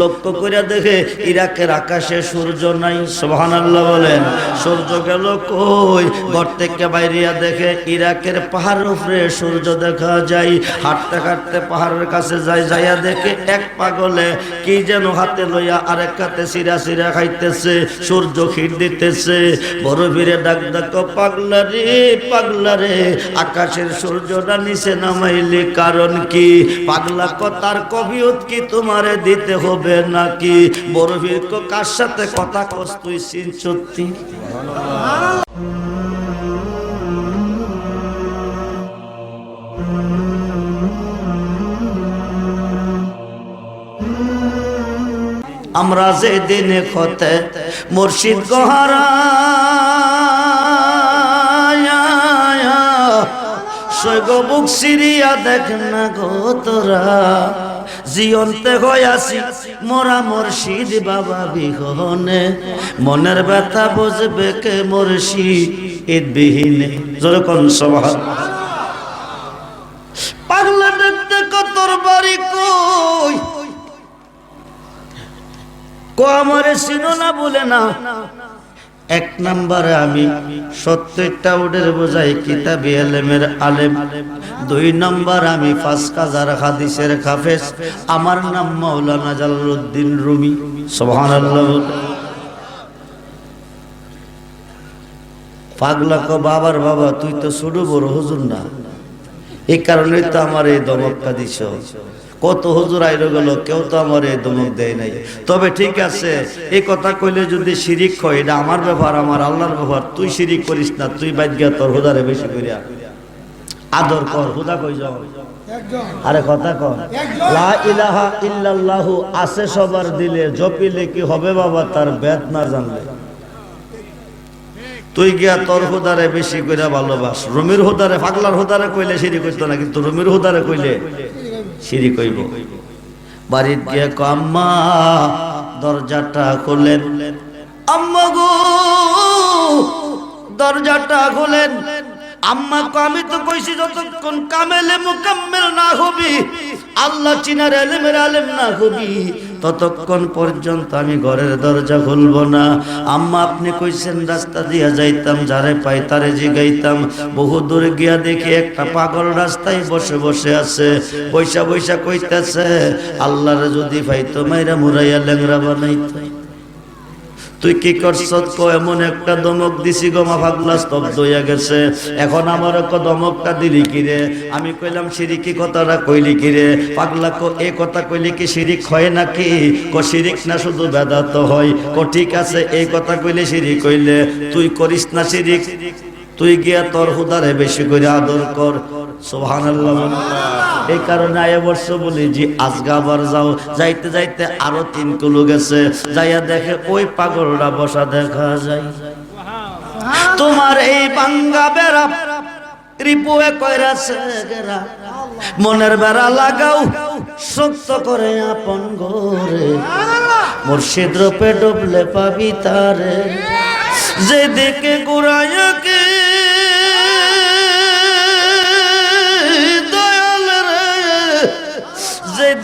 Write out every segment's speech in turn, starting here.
লক্ষ্য করে দেখে, ইরাকের আকাশে সূর্য নাই। সোহান আল্লাহ বলেন। সূর্য গেল কই? ঘর থেকে বাইরিয়া দেখে, ইরাকের পাহাড়ের উপরে সূর্য দেখা যায়। হাঁটতে হাঁটতে পাহাড়ের কাছে যায় যাইয়া দেখে এক পাগলে কি যেন হাতে লইয়া আরেক হাতে সিরা সিরা খাইতেছে, সূর্য খির দিতেছে। বড় ভিড়ে ডাক ডাক, পাগলা রে পাগলা রে, আকাশের সূর্যটা নিচে নামাইলি কারণ কি? পাগলা কথার কবিয়ত কি তোমারে দিতে হবে? নাকি? বড় ভিড় কার সাথে কথা কস তুই, সিন সত্যি? আমরা যে দিনে খতে মুর্শিদ গহারা সৈগ বুক সিরিয়া দেখ না গো তোরা। জিয়ন্তে হইয়াছি মোরা মুর্শিদ বাবা বিহনে। মনের ব্যথা বুঝবে কে মুর্শিদ? বিহীনে যেরকম সভা পাগলা দেখতে কতর বাড়ি কই? কো আমারে চিনো না বলে না। এক নম্বরে আমি সত্তরটা উডের বোঝাই কিতাব আলেমের আলেম। দুই নম্বর আমি পাঁচ কাজার হাদিসের খাফেজ। আমার নাম মৌলানা জালুদ্দিন রুমি। সোহান পাগলা কো বাবার বাবা, তুই তো ছোট বড় হুজুর না। এই কারণেই তো আমার এই দমকটা দিছ। কত হুজুর আইলো গেল কেউ তো আমার এই দমক দেয় নাই। তবে ঠিক আছে এই কথা কইলে যদি শিরিক হয় এটা আমার ব্যাপার আমার আল্লাহর ব্যাপার তুই শিরিক করিস না তুই গিয়া তোর হুদারে বেশি করিয়া আদর কর হুদা কই যাও। আরে কথা কর। লা ইলাহা ইল্লাল্লাহু আছে সবার দিলে জপিলে কি হবে বাবা তার বেদ না জানলে তুই গিয়া তোর হুদারে বেশি করে ভালোবাস। রুমির হুদারে, পাগলার হুদারে কইলে সিঁড়ি কইতো না, কিন্তু রুমির হুদারে কইলে সিঁড়ি কইব। বাড়ির গিয়ে কো আম্মা, দরজাটা খুলেন। আম্মা গো, দরজাটা খুলেন। আম্মা কো আমি তো কইছি যতক্ষণ কামেলে মুকাম্মেল না হবি, আল্লাহ চিনার এলেমের আলেম না হবি। ততক্ষণ পর্যন্ত আমি ঘরের দরজা খুলব না। আম্মা আপনি কইছেন, রাস্তা দিয়া যাইতাম, যারে পাই তারে জিগাইতাম। বহু দূর গিয়া দেখি একটা পাগল রাস্তায় বসে বসে আছে। বৈশা বৈশা কইতেছে, আল্লাহর যদি পাইতো মাইরা মুরাইয়া ল্যাংরা বানাইতো। তুই কি করছ? এমন একটা দমক দিছি গমা ভাগলা স্তব্ধ হইয়া গেছে। এখন আমার দমকটা দিলি কিরে আমি কইলাম সিরিকি কথাটা কইলি কিরে পাগলা, কো, এ কথা কইলি কি শিরিক হয় নাকি? কো শিরিক না শুধু বেদাত হয়? কো ঠিক আছে, এই কথা কইলে শিরিক কইলে তুই করিস না শিরিক। তুই গিয়া তোর হুদারে বেশি করে আদর কর। সুবহানাল্লাহ এই কারণে আয় বর্ষ বলি যে আজগা আবার যাও। যাইতে যাইতে আরও তিন কিলো গেছে। যাইয়া দেখে ওই পাগলটা বসা দেখা যায়। তোমার এই বাঙ্গা বেড়া রিপুয়ে কইরাছে গেরা। মনের বেড়া লাগাও, শক্ত করে আপন ঘরে। মুর্শিদ রূপে ডুবলে পাবি তারে। যেদিকে গুড়াইয়াকে দয়াল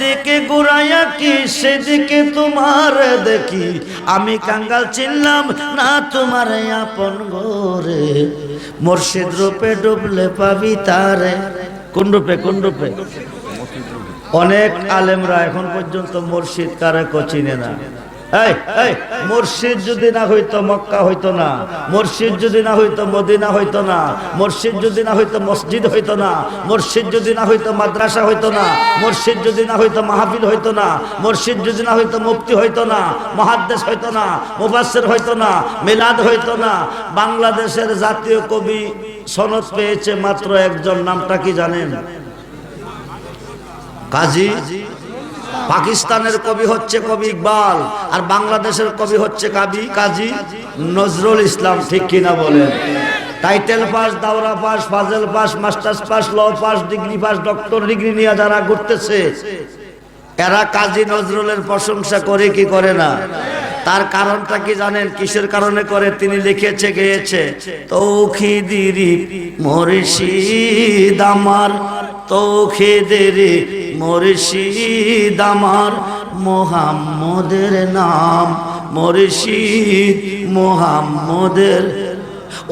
যেদিকে ঘুরাইয়া কি? সেদিকে তোমার দেখি। আমি কাঙ্গাল চিনলাম, না, তোমার আপন গোরে মুর্শিদ রূপে ডুবলে পাবি তারে। কোন রূপে কোন রূপে? অনেক আলেমরা এখন পর্যন্ত মুর্শিদ কারে চিনে না। মুর্শিদ যদি না হইতো মক্কা হইতো না, মুর্শিদ যদি না হইতো মদিনা হইতো না, মুর্শিদ যদি না হইতো মসজিদ হইতো না, মুর্শিদ যদি না হইতো মাদ্রাসা হইতো না, মুর্শিদ যদি না হইতো মাহফিল হইতো না, মুর্শিদ যদি না হইতো মুক্তি হইতো না, মহাদ্দেশ হইতো না মুবাসের হইতো না, মিলাদ হইতো না, বাংলাদেশের জাতীয় কবি সনদ পেয়েছে মাত্র একজন, নামটা কি জানেন? কাজী পাকিস্তানের কবি হচ্ছে কবি ইকবাল, আর বাংলাদেশের কবি হচ্ছে কবি কাজী নজরুল ইসলাম, ঠিক কিনা বলেন? টাইটেল পাস, দাওরা pass, ফাজেল pass, masters pass, law pass, degree pass, doctor degree নিয়ে যারা ঘুরতেছে, এরা কাজী নজরুলের প্রশংসা করে কি করে না? তার কারণটা কি জানেন? কিসের কারণে করে? তিনি লিখেছে, গেয়েছে, তৌখিদিরি মুর্শিদ আমার, তৌখিদিরি মুর্শিদ আমার মোহাম্মদের নাম, মুর্শিদ মোহাম্মদের।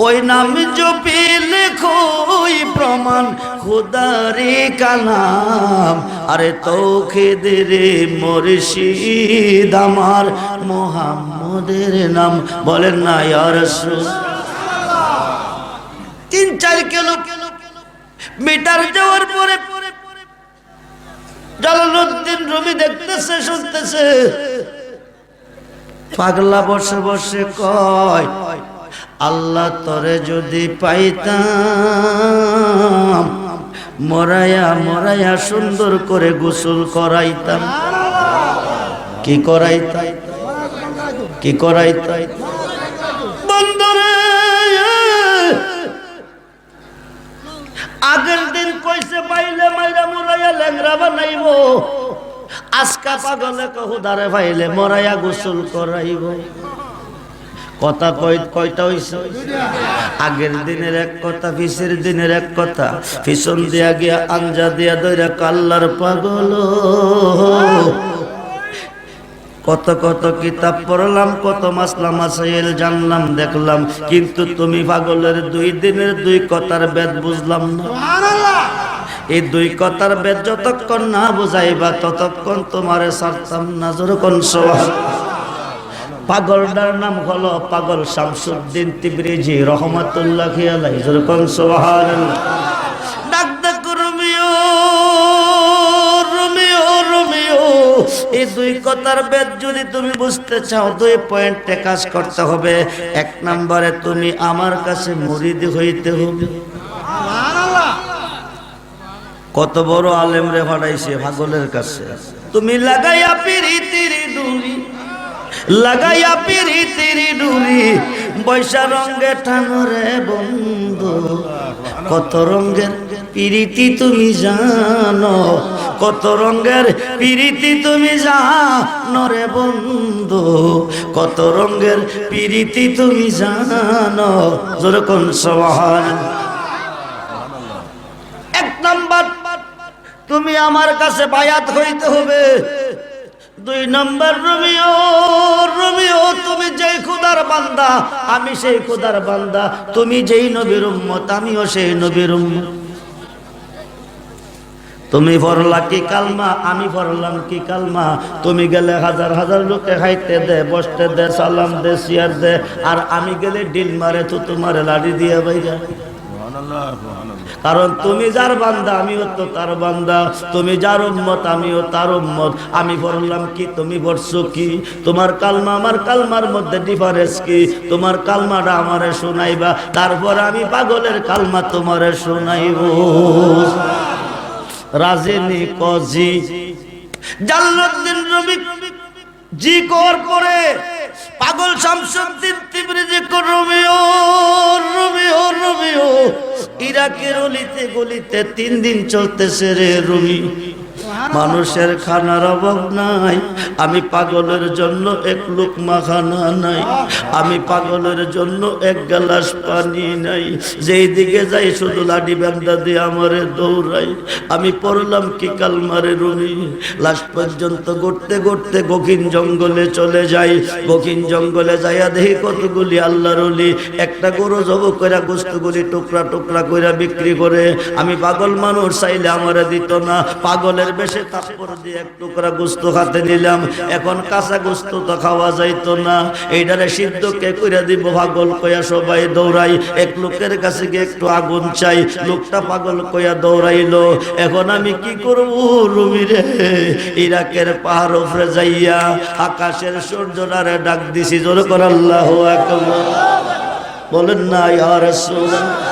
ওই নাম জপি লেখোই প্রমাণ, খুদারি কালাম। আরে তৌখেদ রে মুর্শিদ আমার মোহাম্মদের নাম, বলেন না ইয়ার তিন চার কিলো মিটার যাওয়ার পরে জালালউদ্দিন রবি দেখতেছে, শুনতেছে। পাগলা বসে বসে কয়, আল্লাহ তরে যদি পাইতাম, মরায়া মরায়া সুন্দর করে গোসল করাইতাম। কি করাইতাম? কি করাইতাম? আজকা পাগলে কহুদারে পাইলে মরাইয়া গোসল করাইব। কথা কয় কয়টা হইছে? আগের দিনের এক কথা, পিছের দিনের এক কথা। পিছন দিয়া গিয়া আঞ্জা দিয়া দইরা কাল্লার পাগল। কত কত কিতাব পড়লাম, কত মাসলা মাসাইল জানলাম, দেখলাম। কিন্তু তুমি পাগলের দুই দিনের দুই কথার বেদ বুঝলাম না। এই দুই কথার বেদ যতক্ষণ না বুঝাইবা, ততক্ষণ তোমারে সারতাম না যখন পাগলটার নাম হলো পাগল শামসুদ্দিন তিবরিজি, রহমতুল্লাহ খিয়ালাই রুমিও রুমিও এই দুই কথার বেদ যদি তুমি বুঝতে চাও, দুই পয়েন্টে কাজ করতে হবে। এক নম্বরে তুমি আমার কাছে মুরিদ হইতে হবে কত বড় আলেম রে ভাড়াইছে পাগলের কাছে। তুমি লাগাইয়া পিরিতির ডুরি, লাগাইয়া পিরিতির ডুরি, বৈশা রঙ্গে ঠানরে বন্ধু। কত রঙ্গের পিরিতি তুমি জানো, কত রঙ্গের পিরিতি তুমি জানো রে বন্ধু। কত রঙ্গের পিরিতি তুমি জানো যেরকম সহান এক নাম্বার তুমি আমার কাছে বায়াত হইতে হবে। দুই নম্বর, রমিও রমিও, তুমি যেই খুদার বান্দা, আমি সেই খুদার বান্দা, তুমি যেই নবীর উম্মত, আমিও সেই নবীর উম্মত। তুমি পড়লা কি কালমা, আমি পড়লাম কি কালমা। তুমি গেলে হাজার হাজার লোকে খাইতে দে, বসতে দে, সালাম দে, সিয়ার দে, আর আমি গেলে ডিল মারে তো তোমার লাড়ি দিয়ে বাইরা। কারণ তুমি যার বান্দা, আমিও তো তার বান্দা। তুমি যার উম্মত, আমিও তার উম্মত। আমি পড়লাম কি, তুমি পড়ছো কি? তোমার কালমা আমার কালমার মধ্যে ডিফারেন্স কি? তোমার কালমাটা আমারে শোনাইবা। তারপর আমি পাগলের কালমা তোমারে শোনাইব। রাজেনি কজি? জাল্লুদ্দিন রবি জি কর পরে পাগল শামসুদ্দিন তিবরি রোমিও রোমিও রবিও ইরাকের অলিতে গলিতে তিন দিন চলতেছে রে রবি মানুষের খানার অভাব নাই। আমি পাগলের জন্য এক লোকমা খানা নাই। আমি পাগলের জন্য এক গ্লাস পানি নাই। যেই দিকে যাই শুধু লাডি বান্দা দিয়ে আমারে দৌড়াই। আমি পড়লাম কি কালমারে রুমি। লাস্ট পর্যন্ত গড়তে গড়তে গখিন জঙ্গলে চলে যাই। গখিন জঙ্গলে যাইয়া দেখি কতগুলি আল্লাহর অলি একটা গরু জব কইরা গোস্তগুলি টুকরা টুকরা কইরা বিক্রি করে। আমি পাগল মানুষ চাইলে আমারে দিত না। পাগলের বেশে কাপড় দিয়ে এক টুকরা খাতে নিলাম। এখন কাঁচা গোস্ত তো খাওয়া যাইতো না। এইটারে সিদ্ধ কে কইরা দিব, পাগল কইয়া সবাই দৌড়াই। এক লোকের কাছে গিয়ে একটু আগুন চাই। লোকটা পাগল কইয়া দৌড়াইলো। এখন আমি কি করব রুমি রে? ইরাকের পাহাড় উপরে যাইয়া আকাশের সূর্যটারে ডাক দিছি, জোর কর আল্লাহ আকবার। বলেন না, ইয়া রাসূলুল্লাহ।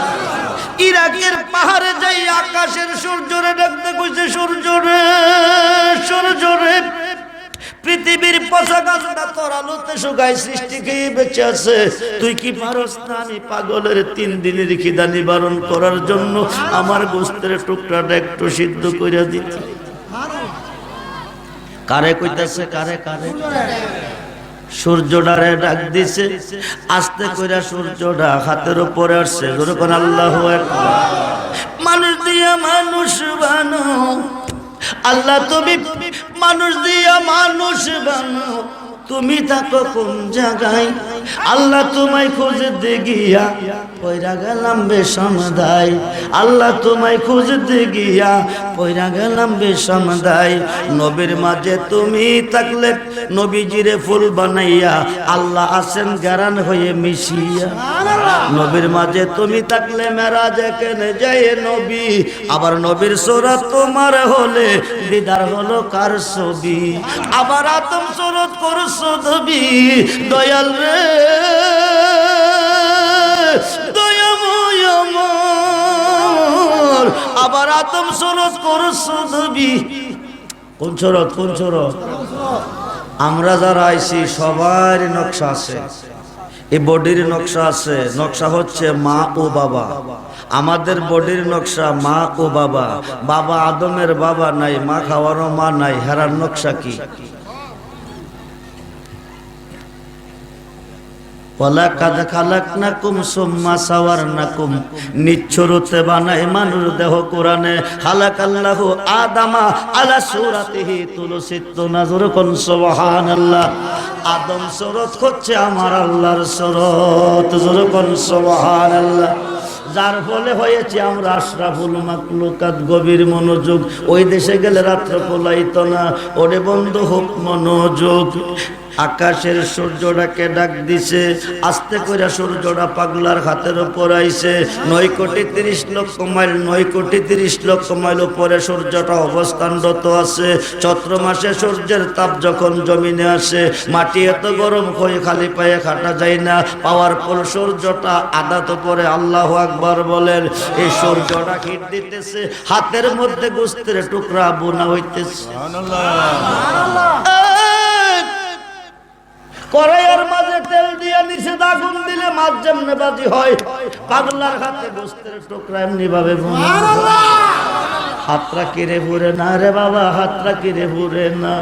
ইরাকের পাহাড়ে যাই আকাশের সূর্যরে ডাকতে কইছে সূর্যরে সূর্যরে। পৃথিবীর পচা গাছটা তোর আলোতে শুকায়, সৃষ্টি খেয়ে বেঁচে আছে? তুই কি পারস না পাগলের তিন দিনের খিদা নিবারণ করার জন্য আমার গোস্তের টুকরাটা একটু সিদ্ধ করে দিতে? কারে কইতাছে, কারে কারে? সূর্যটারে ডাক দিছে, আস্তে কইরা সূর্যটা হাতের উপরে আসছে। যখন আল্লাহ মানুষ দিয়া মানুষ বানো, আল্লাহ তুমি মানুষ দিয়া মানুষ বানো। তুমি থাকো কোন জায়গায়? আল্লাহ তোমায় খুঁজতে গিয়া পয়রা গেলাম বেসমদাই আল্লাহ তোমায় খুঁজতে গিয়া পয়রা গেলাম বেসমদাই নবীর মাঝে তুমি থাকলে নবীজিরে ফুল বানাইয়া আল্লাহ আসেন গারান হয়ে মিশিয়া। নবীর মাঝে তুমি থাকলে মেরাজ কেনে যায় নবী। আবার নবীর সোরা তোমার হলে দিদার হলো কার ছবি? আবার আতম সরত করছ ছবি দয়াল রে আবার আতম সরত করছ ছবি কোন সরত কোন সরত আমরা যারা আইছি, সবার নকশা আছে। এই বডির নকশা আছে। নকশা হচ্ছে মা ও বাবা। আমাদের বডির নকশা মা ও বাবা। বাবা আদমের বাবা নাই, মা খাওয়ারও মা নাই। হেরার নকশা কি? ওয়ালাকাদ খালাকনাকুম সুম্মা সাওয়ারনাকুম। নিচ্ছরতে বানায় মানুষ দেহ কোরআনে। খালাকাল্লাহু আদামা আলা সূরাতিহি তুলসিত নাজর কোন সুবহানাল্লাহ। আদম সরত হচ্ছে আমার আল্লাহর সরত, জোর কোন সুবহানাল্লাহ। যার ফলে হয়েছে আমরা আশরাফুল মাকলুকাত গভীর মনোযোগ। ওই দেশে গেলে রাত্র পোলাইত না। ওরে বন্ধ, হোক মনোযোগ। আকাশের সূর্যটাকে ডাক দিছে আস্তে করে সূর্যটা পাগলার হাতের উপর আইছে। নয় কোটি তিরিশ লক্ষ মাইল নয় কোটি তিরিশ লক্ষ মাইল উপরে সূর্যটা অবস্থানরত আছে। চৈত্র মাসে সূর্যের তাপ যখন জমিনে আসে মাটি এত গরম হয়ে খালি পায়ে খাটা যায় না। পাওয়ার পর সূর্যটা আদাত পরে আল্লাহ আকবার বলেন। এই সূর্যটা হিট দিতেছে হাতের মধ্যে গোস্তের টুকরা বোনা হইতেছে। কড়াইয়ের মাঝে তেল দিয়ে নিচে দাগুন দিলে মাছ যেমনে বাজি হয়, পাগলার হাতে গোস্তের টুকরা এমনি ভাবে হাতরা কিরে ভরে না রে বাবা হাতরা কিরে ভরে না।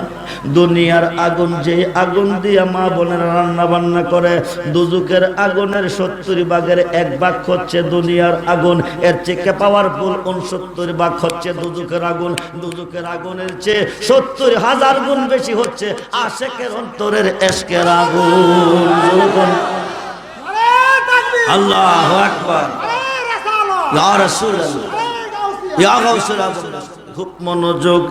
দুনিয়ার আগুন যে আগুন দিয়া মা বোনের রান্না বান্না করে দুজুকের আগুনের সত্তর ভাগের এক ভাগ হচ্ছে দুনিয়ার আগুন এর থেকে পাওয়ারফুল উনসত্তর ভাগ হচ্ছে দুজুকের আগুন। দুজুকের আগুনের চেয়ে সত্তর হাজার গুণ বেশি হচ্ছে আশেকের অন্তরের এসকের আগুন। আল্লাহ আকবার। ইয়া রাসূলুল্লাহ ইয়া গাউসুল আজম খুব মনোযোগ।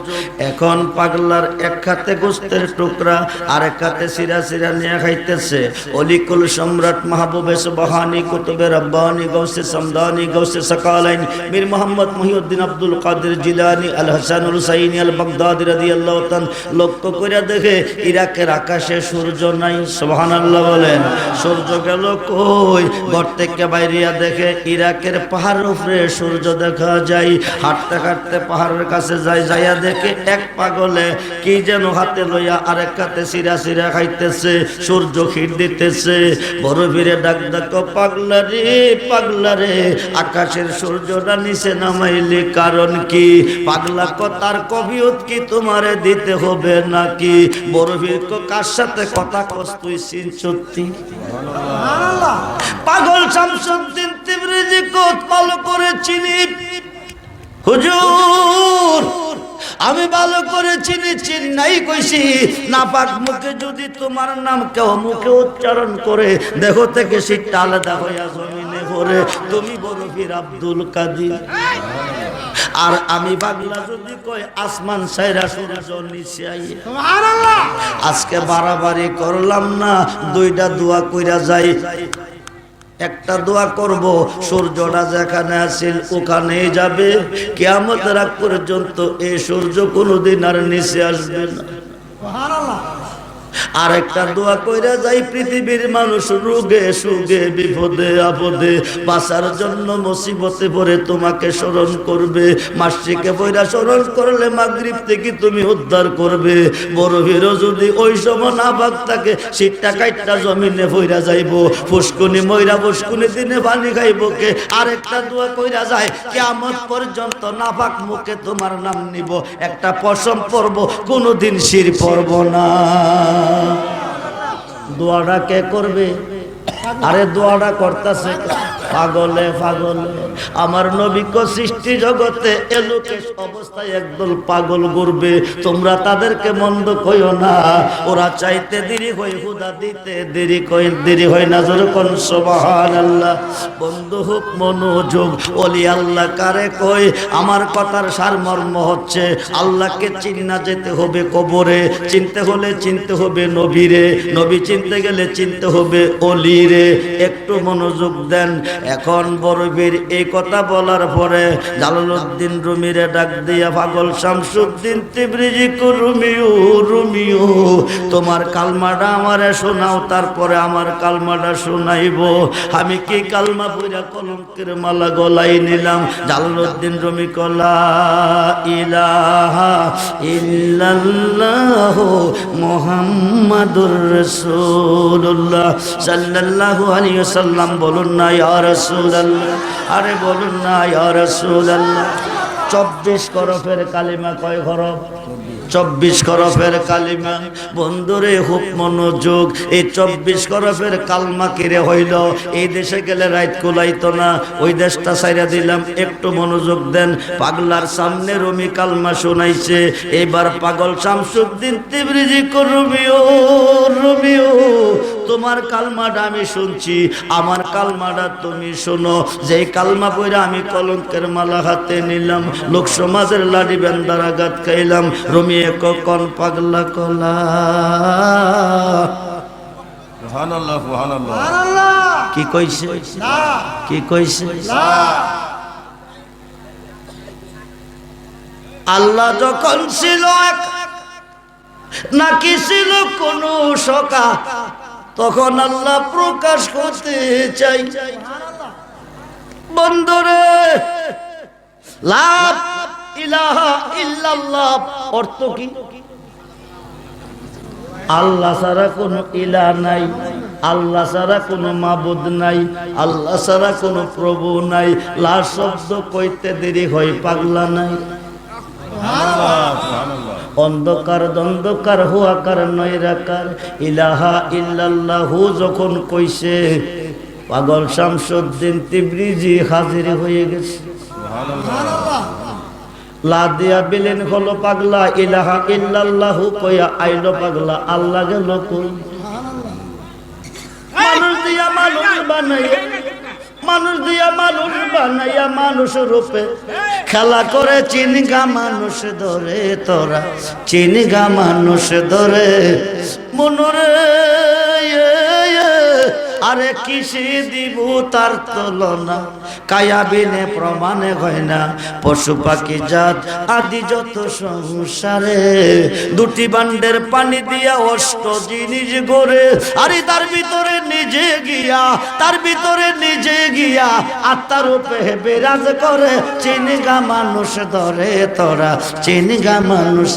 এখন পাগলার এক খাতে গোস্তের টুকরা, আর এক খাতে সিরা সিরা নিয়ে খাইতেছে। অলিকুল সম্রাট মাহবুবে সুবহানি কুতুবে রব্বানি গৌসে সমদানি গৌসে সকালাইন। মীর মোহাম্মদ মহিউদ্দিন আব্দুল কাদের জিলানি আল হাসানুল হুসাইনি আল বাগদাদি রাদিয়াল্লাহু তাআলা লক্ষ্য করে দেখে, ইরাকের আকাশে সূর্য নাই, সুবহানাল্লাহ বলেন। সূর্য গেল কই? ঘর থেকে বাইরিয়া দেখে, ইরাকের পাহাড়ের উপরে সূর্য দেখা যায়। হাঁটতে হাঁটতে পাহাড়ের কাছে যাই, যাইয়া দেখে এক পাগলে কি যেন হাতে লইয়া আরেক হাতে সিরা সিরা খাইতেছে, সূর্য খির দিতেছে। বড় ভিড়ে ডাক ডাক পাগলা রে পাগলা রে, আকাশের সূর্যটা নিচে নামাইলি কারণ কি? পাগলা কথার কবিয়ত কি তোমারে দিতে হবে নাকি? বড় ভিড় কার সাথে কথা কস তুই, সিন সত্যি পাগল শামসুদ্দিন তিবরিজি কোত ভালো করে চিনি হুজুর আমি ভালো করে চিনি চিন্নাই কইছি না পাক মুখে যদি তোমার নাম কেউ মুখে উচ্চারণ করে দেহ থেকে শীতটা আলাদা হইয়া জমিনে ভরে তুমি বড় ফির আব্দুল কাদির। আর আমি বাংলা যদি কই আসমান সাইরা সূর্য নিচে আইয়া। আজকে বাড়াবাড়ি করলাম না দুইটা দোয়া কইরা যাই। একটা দোয়া করব সূর্যটা যেখানে আসিল ওখানেই যাবে। কেয়ামত রাগ পর্যন্ত এই সূর্য কোনোদিন আর নিচে আসবে না। আর একটা দোয়া কইরা যাই, পৃথিবীর মানুষ রোগে সুগে, বিপদে আপদে। বাঁচার জন্য মুসিবতে পড়ে তোমাকে স্মরণ করবে। মাসিকে বইরা স্মরণ করলে মাগরিব থেকে তুমি উদ্ধার করবে। বড় হিরো যদি ওই সময় না ভাগ থাকে শীতটা কাইটটা জমিনে বইরা যাইব। ফুসকুনি ময়রা, ফুসকুনি দিনে পানি খাইব কে? আরেকটা দোয়া কইরা যায় কেমন পর্যন্ত না ভাগ মুখে তোমার নাম নিব। একটা পশম পরব, কোনোদিন শির পরব না। দোয়াটা কে করবে? আরে দোয়াটা করতেছে। পাগলে পাগলে। আমার নবিক সৃষ্টি জগতে এলোকে অবস্থায় একদল পাগল ঘুরবে। তোমরা তাদেরকে মন্দ কইও না। ওরা চাইতে দেরি হয়, হুদা দিতে দেরি কই দেরি হয় না জোর কোন সুবহান আল্লাহ বন্ধু হোক মনোযোগ, ওলি আল্লাহ কারে কই আমার কথার সারমর্ম হচ্ছে, আল্লাহকে চিন্না যেতে হবে কবরে, চিনতে হলে চিনতে হবে নবীরে, নবী চিনতে গেলে চিনতে হবে অলিরে একটু মনোযোগ দেন এখন বড় বীর এই কথা বলার পরে জালালউদ্দিন রুমিরে ডাক দিয়া পাগল শামসুদ্দিন তিবরিজি রুমিও রুমিও, তোমার কালমাটা আমারে শোনাও, তারপরে আমার কালমাটা শোনাইব। আমি কি কালমা পুরা কলঙ্কের মালা গলাই নিলাম? জালালউদ্দিন রুমি কলা, ইলাহা ইল্লাল্লাহ মুহাম্মাদুর রাসূলুল্লাহ সাল্লাল্লাহু আলাইহি ওয়াসাল্লাম, বলুন না, ইয়া রাসূলুল্লাহ। আরে বলুন না ইয়া চব্বিশ করফের কালিমা কয় হরফ চব্বিশ করফের কালিমা। বন্ধুরে হুক মনোযোগ এই চব্বিশ করফের কালমা কিরে হইল? এই দেশে গেলে রাইত কুলাইতো না। ওই দেশটা সাইরা দিলাম, একটু মনোযোগ দেন। পাগলার সামনে রমি কালমা শোনাইছে। এবার পাগল শামসুদ্দিন তিবরিজি রুমিও রুমিও তোমার কালমাটা আমি শুনছি। আমার কালমাটা তুমি শোনো। যে কালমা পইরা আমি কলঙ্কের মালা হাতে নিলাম, লোক সমাজের লাডি বেন্দার আঘাত খাইলাম। রমিয়ে কখন পাগলা কলা। সুবহানাল্লাহ সুবহানাল্লাহ। কি কইছে? কি কইছে? আল্লাহ যখন ছিল এক নাকি ছিল কোন সকা তখন আল্লাহ প্রকাশ করতে চাই। বন্ধুরে লাভ ইলাহা ইল্লাল্লাহ। অর্থ কি? আল্লাহ ছাড়া ইলা নাই, আল্লাহ ছাড়া কোনো মাবুদ নাই, আল্লাহ ছাড়া কোনো প্রভু নাই। লাশ শব্দ কইতে দেরি হয়, পাগলা নাই। অন্ধকার দ্বন্দ্বকার হুয়াকার নৈরাকার। ইলাহা ইল্লাল্লাহু যখন কইছে, পাগল শামসুদ্দিন তিবরিজি হাজির হয়ে গেছে। লা দিয়া বিলেন হলো পাগলা, ইলাহা ইল্লাল্লাহু কইয়া আইলো পাগলা, আল্লাহ গেল কই। মানুষ দিয়া মানুষ বানাইয়া, মানুষ দিয়া মানুষ বানাইয়া মানুষ রূপে খেলা করে চিনগা মানুষ ধরে তোরা চিনগা মানুষ ধরে, মনরে আরে কিসে দিব তার তুলনা? কায়া বিনে প্রমাণে হয় না। পশু পাখি জাত, আদি যত সংসারে। দুটি বান্ডের পানি দিয়া অষ্ট জিনিস গড়ে। আরে তার ভিতরে নিজে গিয়া, তার ভিতরে নিজে গিয়া আত্মার রূপে বিরাজ করে। চিনগা মানুষ ধরে তোরা, চিনগা মানুষ